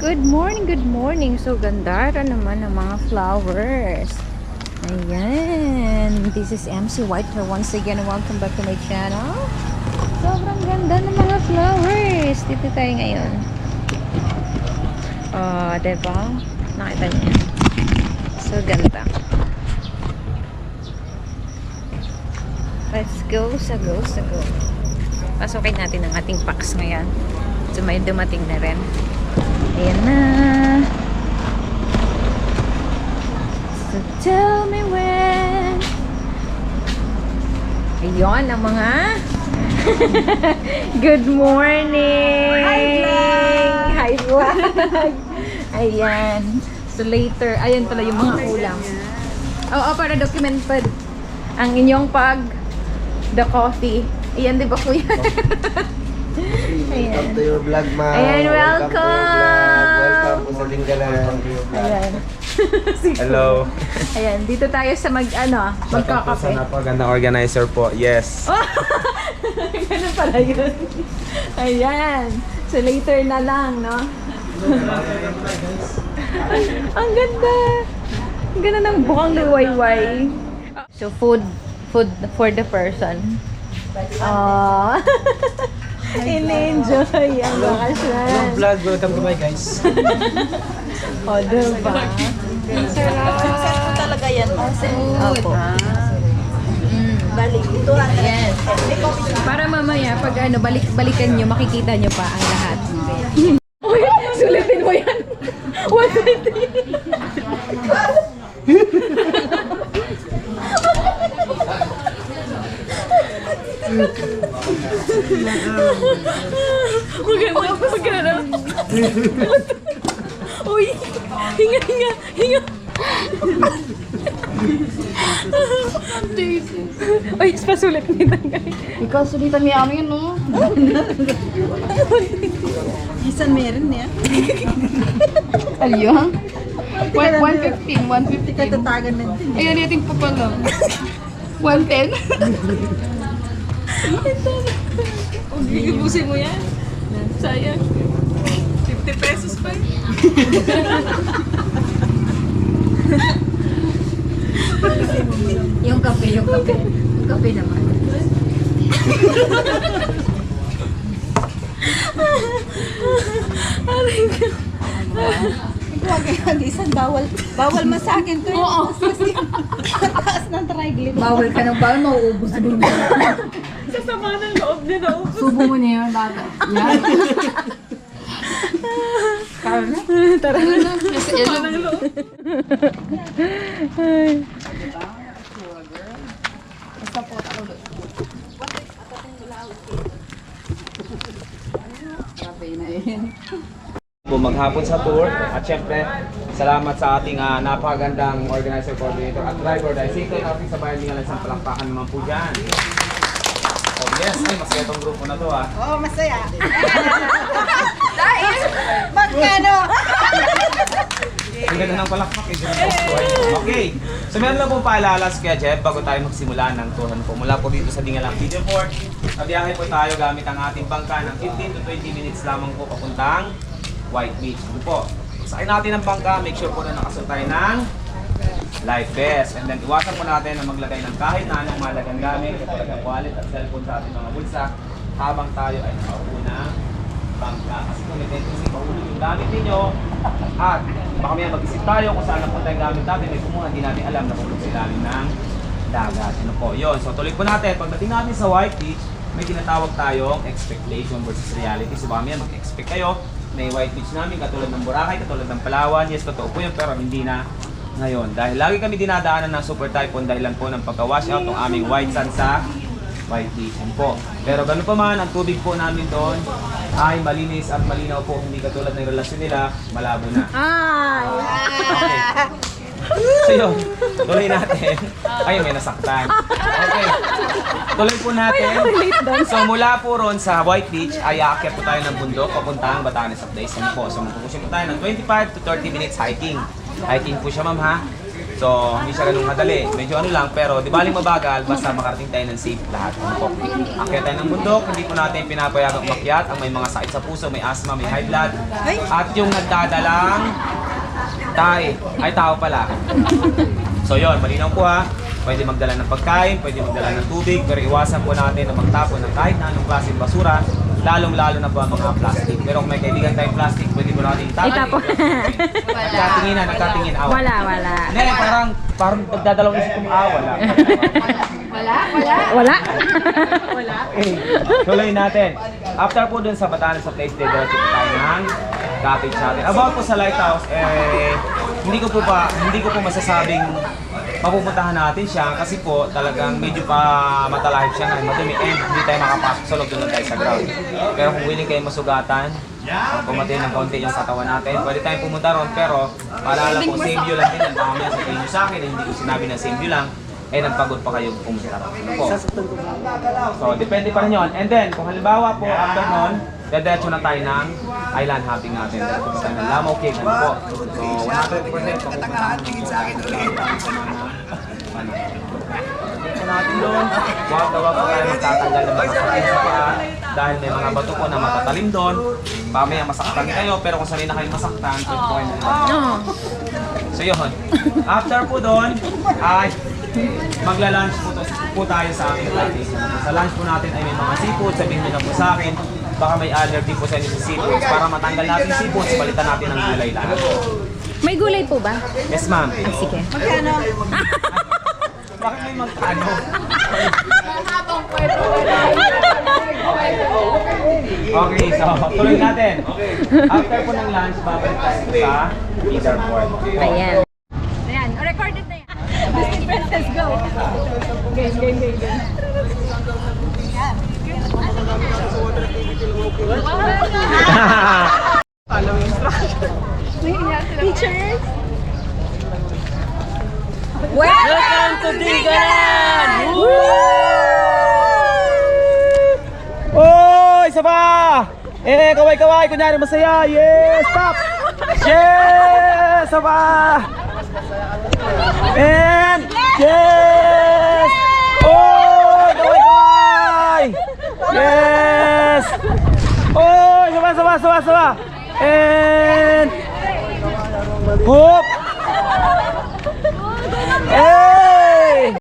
Good morning, good morning. So, ganda rin naman ng mga flowers. Ayan. This is MC Whitehair once again. Welcome back to my channel. Sobrang ganda ng mga flowers. Dito tayo ngayon. Oh, diba? Nakita niyo. So, ganda. Let's go sa go sa go. Pasukin natin ang ating packs ngayon. So, may dumating na rin. Ayan na. So, tell me when. Ayun, ang mga Good morning! Hi, vlog! Hi, vlog! Ayan. So, later, ayan pala yung mga ulam. Oo, para documented ang inyong pag the coffee. Ayan, di ba kuya? Ayan. Welcome to your vlog, ma'am. Ayan, welcome. Welcome po sa Linggalan. Ayan. Hello. Ayan, dito tayo sa mag, ano, magkakape. Sa napagandang organizer po. Yes. Oh! Ganun pala yun. Ayan. So later na lang, no? Ang ganda. Ang ganda ng bukang liwayway. So food, food for the person. Oh. In-enjoy ang bakasyon. Vlog, welcome to my guys. O, diba? Set talaga yan. Opo. Mm. Bali, ito ang Yes. Para mamaya, pag ano, balik, balikan nyo, makikita nyo pa ang lahat. Uy, sulitin mo yan. 120. Maganda, maganda. Uy, hinga, hinga, hinga. Uy, pasulit ni Tangay. Ikaw sulitan niya amin, no? Isan meron niya. Alyo? 115, 150. Katatagan natin. Ayun, natin pa pala. 110. Ibusin mo yan. Sayang. 50 pesos pa yung kape, yung kape. Yung kape naman. Ikaw kaya isan bawal. Bawal masakin to. Oo. Taas ng triglyceride. Bawal ka ng bawal, mauubos din mo. Sasama ng loob na Subo mo niya yung bata. Yan. Tara na. Tara na. Nasa ilog. Ay. po maghapon sa tour at syempre salamat sa ating ah, napakagandang organizer coordinator at driver dahil safety natin sa bayan ng isang palakpakan naman po dyan. Oh yes, ay masaya tong grupo na to ah. Oo, masaya. Dahil? Magkano? Ang ganda ng palakpak eh. ganun. Okay. So meron lang pong paalala sa Kuya Jeff bago tayo magsimula ng tour po. Mula po dito sa Dingalang Video Port. Nabiyahe po tayo gamit ang ating bangka ng 15 to 20 minutes lamang po papuntang White Beach. Ano po? Sakay natin ang bangka, make sure po na nakasuot tayo ng life vest. And then iwasan po natin na maglagay ng kahit na anong malagang gamit, katulad ng wallet at cellphone sa ating mga bulsa habang tayo ay nakaupo ng bangka. Kasi kung may tendency mahulog yung gamit ninyo at baka may mag-isip tayo kung saan napunta yung gamit natin, may kumuha, hindi natin alam na hulog sa ilalim ng dagat. Ano po, yun. So tuloy po natin, pagdating natin sa White Beach, may tinatawag tayong expectation versus reality. So baka may mag-expect kayo na yung White Beach namin, katulad ng Boracay, katulad ng Palawan. Yes, totoo po yun, pero hindi na ngayon. Dahil lagi kami dinadaanan ng super typhoon dahilan po ng pagka-wash out ng aming white sand sa White. Yan po. Pero ganun pa man, ang tubig po namin doon ay malinis at malinaw po. Hindi katulad ng relasyon nila, malabo na. Ay! Okay. So yun, tuloy natin. Ay, may nasaktan. Okay. Tuloy po natin. So mula po ron sa White Beach, ay aakyat po tayo ng bundok papuntang Batanes of Days. Yan po. So magpupusin po tayo ng 25 to 30 minutes hiking. Hiking po siya ma'am ha. So, hindi siya ganun madali. Medyo ano lang, pero di baling mabagal, basta makarating tayo ng safe lahat. Ano po? Akyat tayo ng bundok, hindi po natin pinapayagang umakyat ang may mga sakit sa puso, may asthma, may high blood. At yung nagdadalang tae, ay tao pala. So yon, malinaw po ha. Pwede magdala ng pagkain, pwede magdala ng tubig, pero iwasan po natin na magtapon ng kahit na anong klaseng basura, lalong-lalo na po ang mga plastic. Pero kung may kaibigan tayong plastic, pwede po natin itapon. Itapon. Nagkatingin na, nagkatingin awat. Wala, wala. Hindi, parang, parang nagdadalawang isip kong ah, wala. Wala? Okay, tuloy natin. After po dun sa Batanes sa place diretso tayo ng cottage natin. About po sa lighthouse, eh, hindi ko po pa, hindi ko po masasabing mapupuntahan natin siya kasi po talagang medyo pa matalahib siya ngayon, madumi and hindi tayo makapasok sa loob doon tayo sa ground. Pero kung willing kayo masugatan, pumatay ng konti yung katawan natin, pwede tayong pumunta ron pero paalala po, same view lang din yan. Baka mamaya sabihin nyo sa akin, eh, hindi ko sinabi na same view lang, eh nagpagod pa kayo pumunta. Ano po? So, depende pa rin yun. And then, kung halimbawa po, after nun, dediretso na tayo ng island hopping natin. Diretso tayo ng Lamaw Cave. Ano po? So, 100% papupuntahan tingin sa akin ulit. Dito natin doon. Wag na wag tayo magtatanggal ng mga sakit sa paa dahil may mga bato po na matatalim doon. Pamaya masaktan kayo, pero kung sanay na kayo masaktan, pwede po kayo na. So yun. After po doon, ay magla-lunch po, to, po tayo sa aming cottage. Sa lunch po natin ay may mga seafood. Sabihin nyo na po sa akin, baka may allergy po sa inyo sa seafood. Para matanggal natin yung seafood, palitan natin ng gulay lahat. May gulay po ba? Yes ma'am. Ah, sige. Magkano? Bakit may magkano? Okay, so tuloy natin. After po ng lunch, babalik tayo sa Peter Port. Ayan. Ayan, recorded na yan. Princess, go! Game, game, game, game. Teachers! Welcome to Dingalan! Oh, isa pa! Eh, kaway-kaway, kunyari masaya. Yes, stop! Yes! Isa pa! And, yes! Oh, kaway-kaway! Yes! Oh, isa pa, isa pa! And, hoop!